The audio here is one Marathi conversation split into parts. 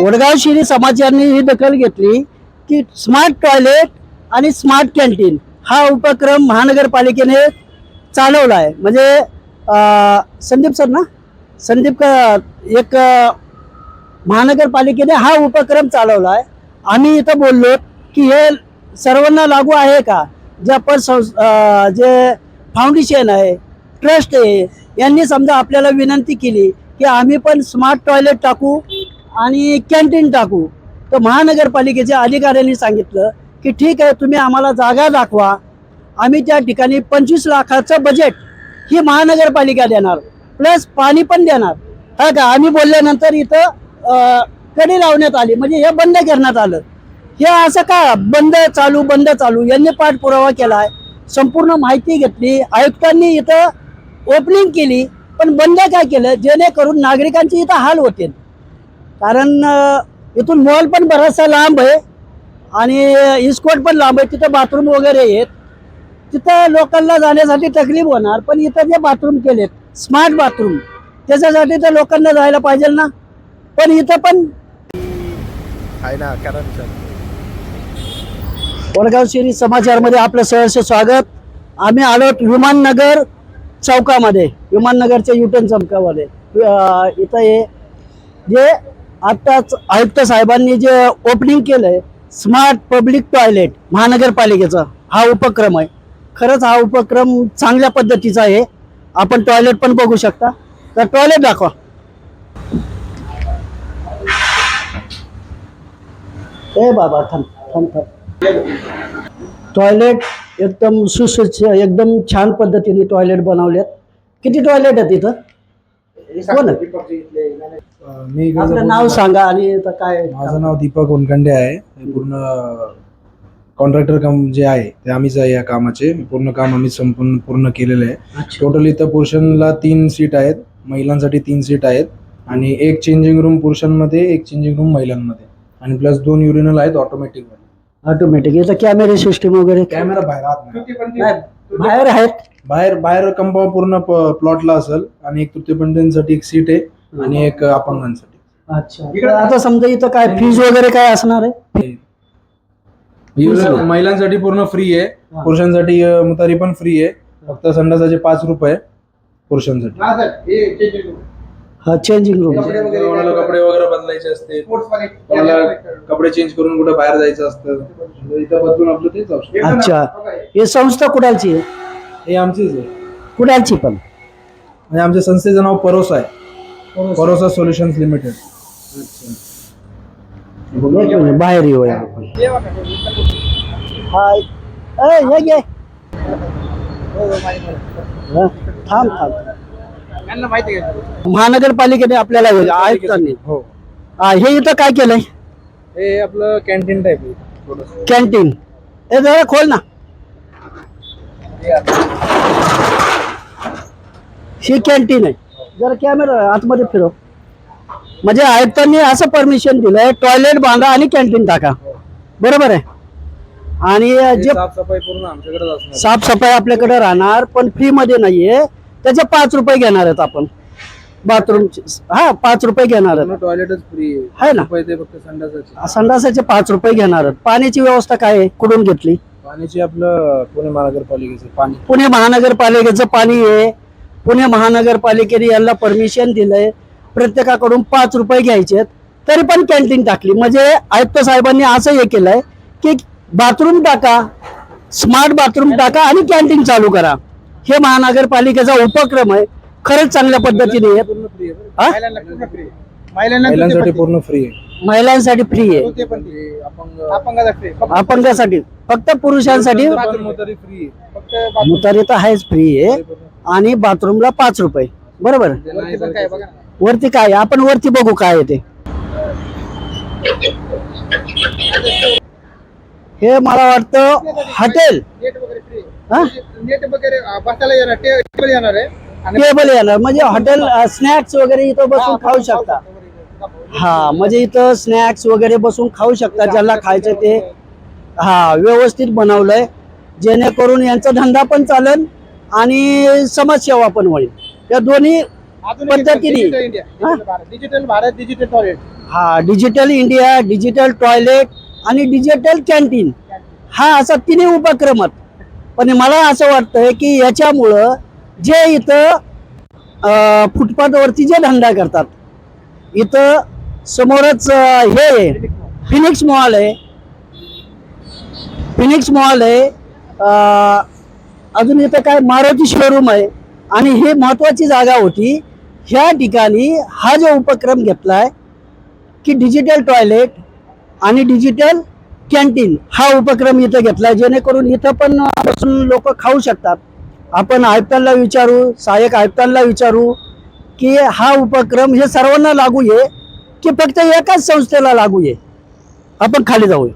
वडगाव शिरी समाजाने ही दखल घेतली की स्मार्ट टॉयलेट आणि स्मार्ट कॅन्टीन हा उपक्रम महानगरपालिकेने चालवला आहे. म्हणजे संदीप सर ना? संदीप का एक महानगरपालिकेने हा उपक्रम चालवला आहे. आम्ही इथं बोललो की हे सर्वांना लागू आहे का? जे आपण संस जे फाउंडेशन आहे ट्रस्ट आहे यांनी समजा आपल्याला विनंती केली की आम्ही पण स्मार्ट टॉयलेट टाकू. आणि कॅन्टीन टाकू. तर महानगरपालिकेच्या अधिकाऱ्यांनी सांगितलं की ठीक आहे तुम्ही आम्हाला जागा दाखवा. आम्ही त्या ठिकाणी पंचवीस लाखाचं बजेट ही महानगरपालिका देणार. प्लस पाणी पण देणार. हा का? आम्ही बोलल्यानंतर इथं कडी लावण्यात आली. म्हणजे हे बंद करण्यात आलं. हे असं का? बंद चालू बंद चालू. यांनी पाठपुरावा केला आहे संपूर्ण माहिती घेतली. आयुक्तांनी इथं ओपनिंग केली. पण बंद काय केलं? जेणेकरून नागरिकांची इथं हाल होते कारण इथून मॉल पण बराचसा लांब आहे आणि इस्कॉट पण लांब आहे. तिथं बाथरूम वगैरे आहेत. तिथं लोकांना जाण्यासाठी तकलीफ होणार पण इथं जे बाथरूम केलेत स्मार्ट बाथरूम त्याच्यासाठी तर लोकांना जायला पाहिजे ना. पण इथं पण आहे ना करा ना सर वडगाव शिरी समाचारमध्ये आपलं सहर्ष स्वागत. आम्ही आलो विमाननगर चौकामध्ये. विमाननगरच्या युटर्न चौकामध्ये. इथं हे जे आत्ताच आयुक्त साहेबांनी जे ओपनिंग केलंय स्मार्ट पब्लिक टॉयलेट महानगरपालिकेचा हा उपक्रम आहे. खरंच हा उपक्रम चांगल्या पद्धतीचा आहे. आपण टॉयलेट पण बघू शकता. तर टॉयलेट दाखवा. ए बाबा थांब थांब थांब. टॉयलेट एकदम सुसज्ज एकदम छान पद्धतीने टॉयलेट बनवलेत. किती टॉयलेट आहेत इथं? कोण आहे? मी आपलं. नाव सांगा आणि काय माझं नाव दीपक उनखंडे आहे. हे पूर्ण कॉन्ट्रॅक्टर काम जे आहे ते आम्हीच आहे या कामाचे. पूर्ण काम आम्ही संपूर्ण पूर्ण केलेलं आहे. अच्छा. टोटल इथं पुरुषांना तीन सीट आहेत महिलांसाठी तीन सीट आहेत आणि एक चेंजिंग रूम पुरुषांमध्ये एक चेंजिंग रूम महिलांमध्ये. आणि प्लस दोन युरिनल आहेत ऑटोमॅटिक ऑटोमॅटिक इथं कॅमेरे सिस्टीम वगैरे? कॅमेरा बाहेर आत नाही. नाही, बाहेर आहेत? बाहेर बाहेर कंपाऊंड पूर्ण प्लॉटला असेल आणि एक तृतीयपंथींसाठी एक सीट आहे. आणि एक अपंगांसाठी. अच्छा. तर आता समजा इथं काय फीज वगैरे काय असणार आहे? महिलांसाठी पूर्ण फ्री आहे. हा. पुरुषांसाठी अं, मुतारी पण फ्री आहे. फक्त संडासाचे पाच रुपये पुरुषांसाठी. हा चेंजिंग रूम कोणाला कपडे वगैरे बदलायचे असते कोणाला कपडे चेंज करून कुठे बाहेर जायचं असतं. तर इथं बदलून आपलं ते जाऊ शकतं. अच्छा. ही संस्था कुणाची आहे? हे आमचीच आहे. कुणाची पण. म्हणजे आमच्या संस्थेचं नाव परोसा आहे. परोसा सोल्युशन्स लिमिटेड मिनिट बाहेर येऊया आपण हाय ए, ये घे हा, थांब थांब महानगरपालिकेने आपल्याला आयुक्तांनी हो. हा, हे इथं काय केलंय? हे आपलं कॅन्टीन टाईप कॅन्टीन. हे जरा खोल ना. ही कॅन्टीन आहे. जरा कॅमेरा आतमध्ये फिरव म्हणजे आयुक्तांनी असं परमिशन दिलंय टॉयलेट बांधा आणि कॅन्टीन टाका. बरोबर आहे? आणि जे साफसफाई पूर्ण आमच्याकडेच असणार. साफसफाई आपल्याकडे राहणार पण फ्री मध्ये नाहीये. त्याचे पाच रुपये घेणार आहेत आपण. बाथरूम हा पाच रुपये घेणार आहेत. टॉयलेटच फ्री आहे. ना. फक्त संडासाचे. संडासाचे पाच रुपये घेणार आहेत. पाण्याची व्यवस्था काय आहे? कुठून घेतली? पाण्याची आपलं पुणे महानगरपालिकेचं पाणी. पुणे महानगरपालिकेचं पाणी आहे. पुणे महानगरपालिकेने यांना परमिशन दिलंय. प्रत्येकाकडून पाच रुपये घ्यायचे तरी पण कॅन्टीन टाकली. म्हणजे आयुक्त साहेबांनी असं हे केलंय की बाथरूम टाका स्मार्ट बाथरूम टाका आणि कॅन्टीन चालू करा. हे महानगरपालिकेचा उपक्रम आहे. खरंच चांगल्या पद्धतीने आहे. पूर्ण फ्री आहे. बरं. महिलांसाठी पूर्ण फ्री आहे. महिलांसाठी फ्री आहे. अपंग अपंगासाठी. फक्त पुरुषांसाठी. मुतारी फ्री आहे. मुतारी तर आहेच फ्री आहे. आणि बाथरूमला पाच रुपये. बरोबर? वरती काय? आहे? आपण वरती बघू काय येते ते. हे मला वाटतं हॉटेल. टेबल येणार. म्हणजे हॉटेल स्नॅक्स वगैरे इथं बसून खाऊ शकता. हा म्हणजे इथं स्नॅक्स वगैरे बसून खाऊ शकता ज्याला खायचं ते. हा व्यवस्थित बनवलंय. जेणेकरून यांचा धंदा पण चालेल. आणि समाजसेवा पण होईल. या दोन्ही पद्धतीने? डिजिटल भारत डिजिटल टॉयलेट हा डिजिटल इंडिया डिजिटल टॉयलेट आणि डिजिटल कॅन्टीन हा असा तिन्ही उपक्रम आहेत. पण मला असं वाटतं की याच्यामुळं जे इथं फुटपाथवरती जे धंदा करतात इथं समोरच हे आहे, फिनिक्स मॉल आहे. फिनिक्स मॉल आहे अजून इथं काय मारुती शोरूम आहे. आणि ही महत्वाची जागा होती ह्या ठिकाणी हा जो उपक्रम घेतलाय की डिजिटल टॉयलेट आणि डिजिटल कॅन्टीन हा उपक्रम इथं घेतलाय. जेणेकरून इथं पण बसून लोक खाऊ शकतात. आपण आयुक्तांना विचारू सहाय्यक आयुक्तांना विचारू की हा उपक्रम हे सर्वांना लागू आहे की फक्त एकाच संस्थेला लागू आहे आपण खाली जाऊया.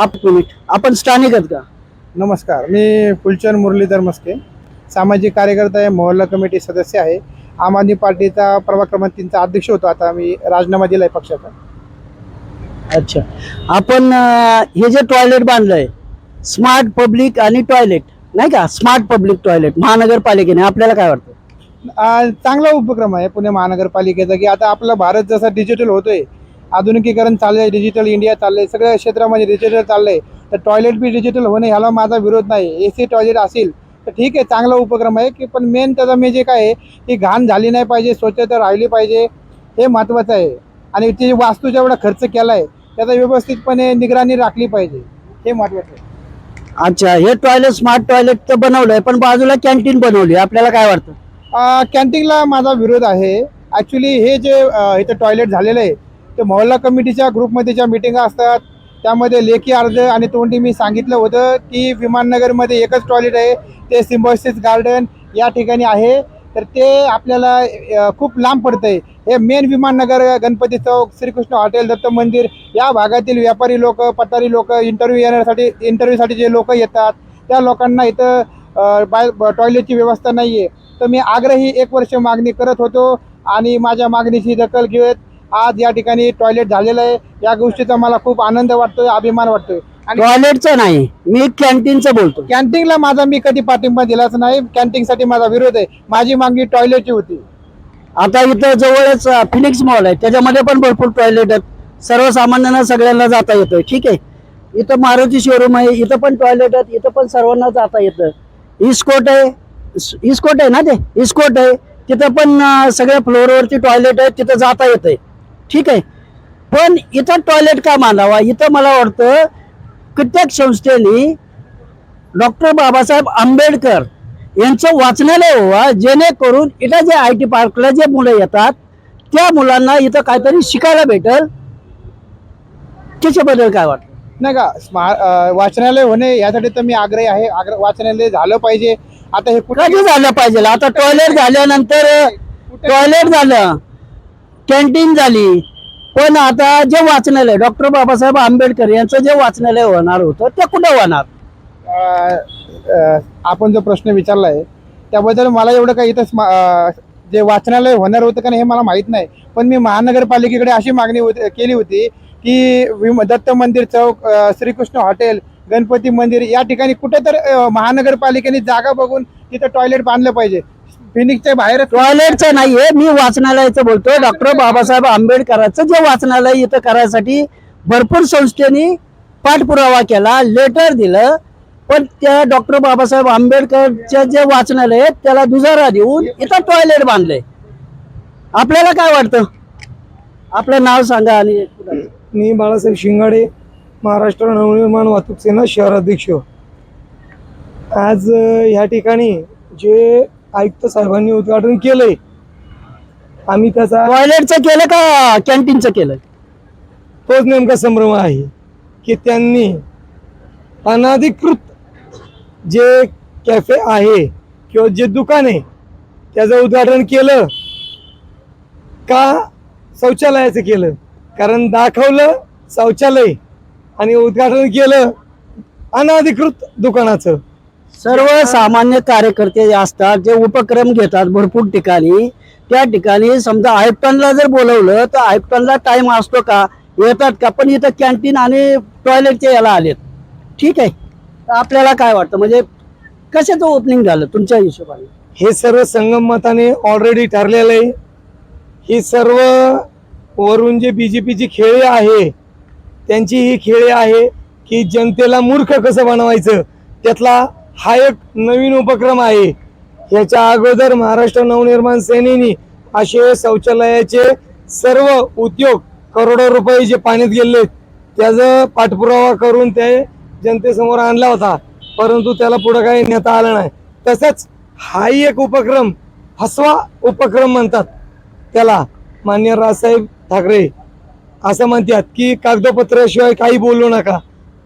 आप मिनिट. आपण स्थानिक आहेत का? नमस्कार मी फुलचंद मुरलीधर मस्के. सामाजिक कार्यकर्ता आहे मोहल्ला कमिटी सदस्य आहे. आम आदमी पार्टीचा प्रभाग क्रमांक तीनचा अध्यक्ष होतो. आता मी राजीनामा दिलाय पक्षाचा. अच्छा. आपण अं, हे जे टॉयलेट बांधलंय स्मार्ट पब्लिक आणि टॉयलेट नाही का? स्मार्ट पब्लिक टॉयलेट महानगरपालिकेने आपल्याला काय वाटतं? आ, चांगला उपक्रम आहे पुणे महानगरपालिकेचा की आता आपला भारत जसा डिजिटल होतोय आधुनिकीकरण चाललंय डिजिटल इंडिया चाललंय सगळ्या क्षेत्रामध्ये डिजिटल चाललंय. तर टॉयलेट बी डिजिटल होणे ह्याला माझा विरोध नाही. ए सी टॉयलेट असेल तर ठीक आहे चांगला उपक्रम आहे की पण मेन त्याचा मी जे काय आहे की घाण झाली नाही पाहिजे स्वच्छता राहिली पाहिजे हे महत्त्वाचं आहे. आणि ती वास्तू जेवढा खर्च केला आहे त्याचा व्यवस्थितपणे निगराणी राखली पाहिजे. हे महत्त्वाचं आहे. अच्छा हे टॉयलेट स्मार्ट टॉयलेट तर बनवलंय पण बाजूला कॅन्टीन बनवली आपल्याला काय वाटतं? कॅन्टीनला माझा विरोध आहे. ॲक्च्युली हे जे इथं टॉयलेट झालेलं आहे ते मोहल्ला कमिटीच्या ग्रुपमध्ये ज्या मिटिंगा असतात त्यामध्ये लेखी अर्ज आणि तोंडी मी सांगितलं होतं की विमाननगरमध्ये एकच टॉयलेट आहे ते सिम्बॉसिस गार्डन या ठिकाणी आहे. तर ते आपल्याला खूप लांब पडतंय. हे मेन विमाननगर गणपती चौक श्रीकृष्ण हॉटेल दत्त मंदिर या भागातील व्यापारी लोक पतारी लोक इंटरव्ह्यू येण्यासाठी इंटरव्ह्यूसाठी जे लोक येतात त्या लोकांना इथं बाय टॉयलेटची व्यवस्था नाही आहे तर मी आग्रही एक वर्ष मागणी करत होतो आणि माझ्या मागणीची दखल घेत आज या ठिकाणी टॉयलेट झालेलं आहे. या गोष्टीचा मला खूप आनंद वाटतोय अभिमान वाटतोय. टॉयलेटचं नाही मी कॅन्टीनचं बोलतो कॅन्टीनला माझा मी कधी पाठिंबा दिलाच नाही. कॅन्टीनसाठी माझा विरोध आहे. माझी मागणी टॉयलेटची होती. आता इथं जवळच फिनिक्स मॉल आहे. त्याच्यामध्ये पण भरपूर टॉयलेट आहेत. सर्वसामान्यांना सगळ्यांना जाता येतं. ठीक आहे. इथं मारुती शोरूम आहे. इथं पण टॉयलेट आहेत. इथं पण सर्वांना जाता येतं. इस्कोट आहे. इस- इस्कोट आहे ना ते? इस्कोट आहे. तिथं पण सगळ्या फ्लोअरवरती टॉयलेट आहे तिथं जाता येतंय. ठीक आहे. पण इथं टॉयलेट का बांधावा? इथं मला वाटतं कित्येक संस्थेनी डॉक्टर बाबासाहेब आंबेडकर यांचं वाचनालय व्हावा जेणेकरून इथं जे आय टी पार्कला जे मुलं येतात त्या मुलांना इथं काहीतरी शिकायला भेटल. त्याच्याबद्दल काय वाटतं? नाही का स्मा वाचनालय होणे यासाठी तर मी आग्रही आहे. आग्र वाचनालय झालं पाहिजे. आता हे कुठे झालं पाहिजे? आता टॉयलेट झाल्यानंतर टॉयलेट झालं. कॅन्टीन झाली. पण आता जे वाचनालय डॉक्टर बाबासाहेब आंबेडकर यांचं जे वाचनालय होणार होतं ते कुठं होणार? आपण जो प्रश्न विचारला आहे त्याबद्दल मला एवढं काही इथं स्मा- जे वाचनालय होणार होतं का नाही हे मला माहीत नाही. पण मी महानगरपालिकेकडे अशी मागणी होती केली होती की विम दत्त मंदिर चौक श्रीकृष्ण हॉटेल गणपती मंदिर या ठिकाणी कुठं तर महानगरपालिकेने जागा बघून तिथं टॉयलेट बांधलं पाहिजे. फिनिक्सच्या बाहेर टॉयलेटचं नाहीये मी वाचनालयाचं बोलतोय. डॉक्टर बाबासाहेब आंबेडकरांचं जे वाचनालय इथं करायसाठी भरपूर संस्थेनी पाठपुरावा केला लेटर दिलं. पण त्या डॉक्टर बाबासाहेब आंबेडकरच्या जे वाचनालय आहे त्याला दुजारा देऊन इथं टॉयलेट बांधलंय. आपल्याला काय वाटतं? आपलं नाव सांगा आणि मी बाळासाहेब शिंगाडे महाराष्ट्र नवनिर्माण वाहतूक सेना शहराध्यक्ष आज ह्या ठिकाणी जे आयुक्त साहेबांनी उद्घाटन केलंय. आम्ही त्याचा टॉयलेटचं केलं का कॅन्टीनचं केलं? तोच नेमका संभ्रम आहे की त्यांनी अनाधिकृत जे कॅफे आहे किंवा जे दुकान आहे त्याचं उद्घाटन केलं का शौचालयाचं केलं? कारण दाखवलं शौचालय आणि उद्घाटन केलं अनाधिकृत दुकानाचं. सर्वसामान्य कार्यकर्ते जे असतात जे उपक्रम घेतात भरपूर ठिकाणी त्या ठिकाणी समजा आयुक्तांना जर बोलवलं तर आयुक्तांना टाइम असतो का? येतात का? पण इथं कॅन्टीन आणि टॉयलेटचे याला आलेत. ठीक आहे. आपल्याला काय वाटतं? म्हणजे कशाचं ओपनिंग झालं तुमच्या हिशोबाने? हे सर्व संगम मताने ऑलरेडी ठरलेलं आहे. ही सर्व वरून जे बी जे पीची खेळे आहे त्यांची ही खेळे आहे की जनतेला मूर्ख कसं बनवायचं? त्यातला हा एक नवीन उपक्रम आहे. याच्या अगोदर महाराष्ट्र नवनिर्माण सेनेनी असे शौचालयाचे सर्व उद्योग करोडो रुपये जे पाण्यात गेले त्याचा पाठपुरावा करून ते जनतेसमोर आणला होता. परंतु त्याला पुढं काही नेता आलं नाही. तसंच हाही एक उपक्रम हसवा उपक्रम म्हणतात त्याला मान्य राजसाहेब ठाकरे. असं म्हणतात की कागदपत्राशिवाय काही बोलू नका.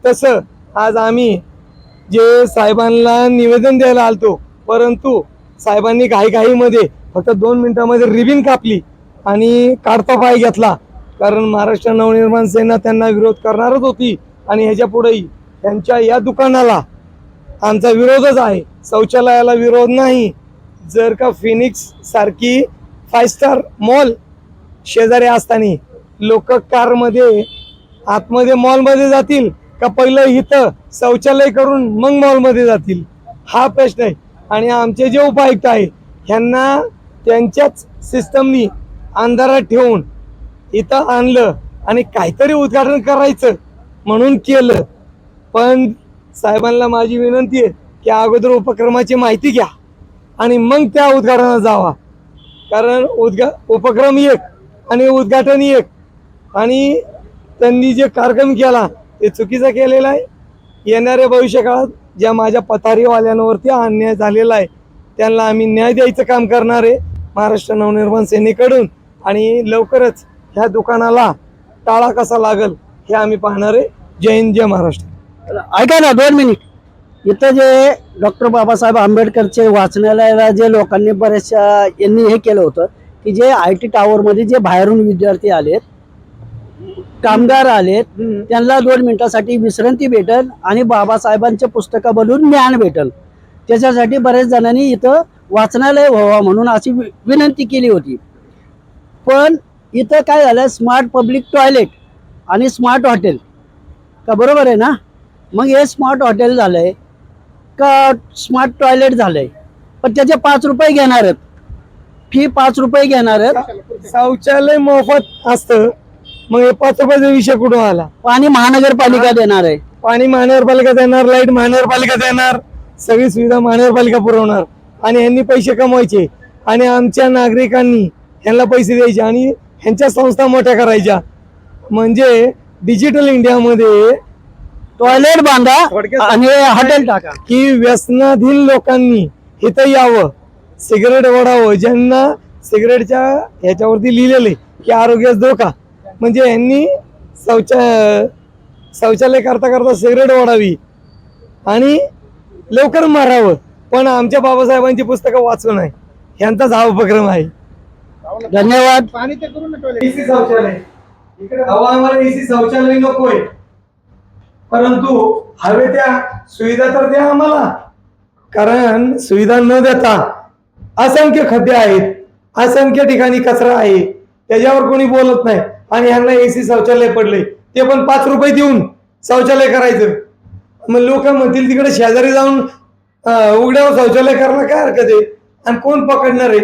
तसं आज आम्ही जे साहेबांना निवेदन द्यायला आलतो परंतु साहेबांनी घाई घाईमध्ये फक्त दोन मिनिटामध्ये रिबिन कापली आणि काढता पाय घेतला. कारण महाराष्ट्र नवनिर्माण सेना त्यांना विरोध करणारच होती आणि ह्याच्या पुढेही त्यांच्या या दुकानाला आमचा विरोधच आहे. शौचालयाला विरोध नाही. जर का फिनिक्स सारखी फाय स्टार मॉल शेजारी असताना लोक कारमध्ये आतमध्ये मॉलमध्ये जातील का पहिलं इथं शौचालय करून मग मॉलमध्ये जातील? हा प्रश्न आहे. आणि आमचे जे उपायुक्त आहे ह्यांना त्यांच्याच सिस्टमनी अंधारात ठेवून इथं आणलं आणि काहीतरी उद्घाटन करायचं म्हणून केलं. पण साहेबांना माझी विनंती आहे की अगोदर उपक्रमाची माहिती घ्या आणि मग त्या उद्घाटनात जावा. कारण उद्घा उपक्रम एक आणि उद्घाटन एक. आणि त्यांनी जे कार्यक्रम केला ते चुकीचं केलेलं आहे. येणाऱ्या भविष्यकाळात ज्या माझ्या पथारीवाल्यांवरती अन्याय झालेला आहे त्यांना आम्ही न्याय द्यायचं काम करणार आहे. महाराष्ट्र नवनिर्माण सेनेकडून आणि लवकरच ह्या दुकानाला टाळा कसा लागल हे आम्ही पाहणार आहे. जय हिंद जय महाराष्ट्र. ऐका ना दोन मिनिट. इथं जे डॉक्टर बाबासाहेब आंबेडकरचे वाचनालयाला जे लोकांनी बऱ्याचशा यांनी हे केलं होतं की जे आय टी टावरमध्ये जे बाहेरून विद्यार्थी आलेत कामगार आलेत त्यांना दोन मिनिटासाठी विश्रांती भेटल आणि बाबासाहेबांचे पुस्तकं बनवून ज्ञान भेटल. त्याच्यासाठी बऱ्याच जणांनी इथं वाचनालय व्हावा म्हणून अशी विनंती केली होती. पण इथं काय झालं स्मार्ट पब्लिक टॉयलेट आणि स्मार्ट हॉटेल का बरोबर आहे ना? मग हे स्मार्ट हॉटेल झालंय का स्मार्ट टॉयलेट झालंय? पण त्याचे पाच रुपये घेणार आहेत. फी पाच रुपये घेणार आहेत. शौचालय मोफत असतं. मग हे पाच रुपयाचा विषय कुठून आला? आणि महानगरपालिका देणार आहे. पाणी महानगरपालिका देणार लाइट महानगरपालिका देणार सगळी सुविधा महानगरपालिका पुरवणार. आणि यांनी पैसे कमवायचे. आणि आमच्या नागरिकांनी ह्यांना पैसे द्यायचे आणि ह्यांच्या संस्था मोठ्या करायच्या. म्हणजे डिजिटल इंडियामध्ये टॉयलेट बांधा आणि हॉटेल टाका. की व्यसनाधीन लोकांनी इथं यावं. सिगरेट ओढावं ज्यांना सिगरेटच्या ह्याच्यावरती लिहिलेले की आरोग्यास धोका. म्हणजे यांनी शौचा शौचालय करता करता सिगरेट ओढावी आणि लवकर मारावं. पण आमच्या बाबासाहेबांची पुस्तकं वाचू नये यांचाच हा उपक्रम आहे. धन्यवाद. पाणी ते करू ना टॉयलेट एसी शौचालय. इकडे हवा आम्हाला एसी शौचालय नकोय. परंतु हवे त्या सुविधा तर द्या आम्हाला. कारण सुविधा न देता असंख्य खड्डे आहेत. असंख्य ठिकाणी कचरा आहे. त्याच्यावर कोणी बोलत नाही. आणि ह्यांना एसी शौचालय पडले. ते पण पाच रुपये देऊन शौचालय करायचं. मग लोक म्हणतील तिकडे शेजारी जाऊन उघड्यावर शौचालय करायला काय हरकत आहे? आणि कोण पकडणार आहे?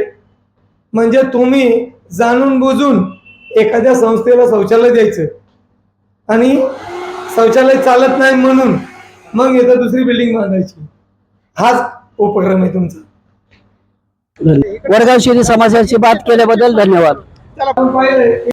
म्हणजे तुम्ही जाणून बुजून एखाद्या संस्थेला शौचालय द्यायचं. आणि शौचालय चालत नाही म्हणून मग इथं दुसरी बिल्डिंग बांधायची. हाच उपक्रम आहे तुमचा. वडगाव शिरी समाजाची बात केल्याबद्दल धन्यवाद. चला आपण पाहिलंय.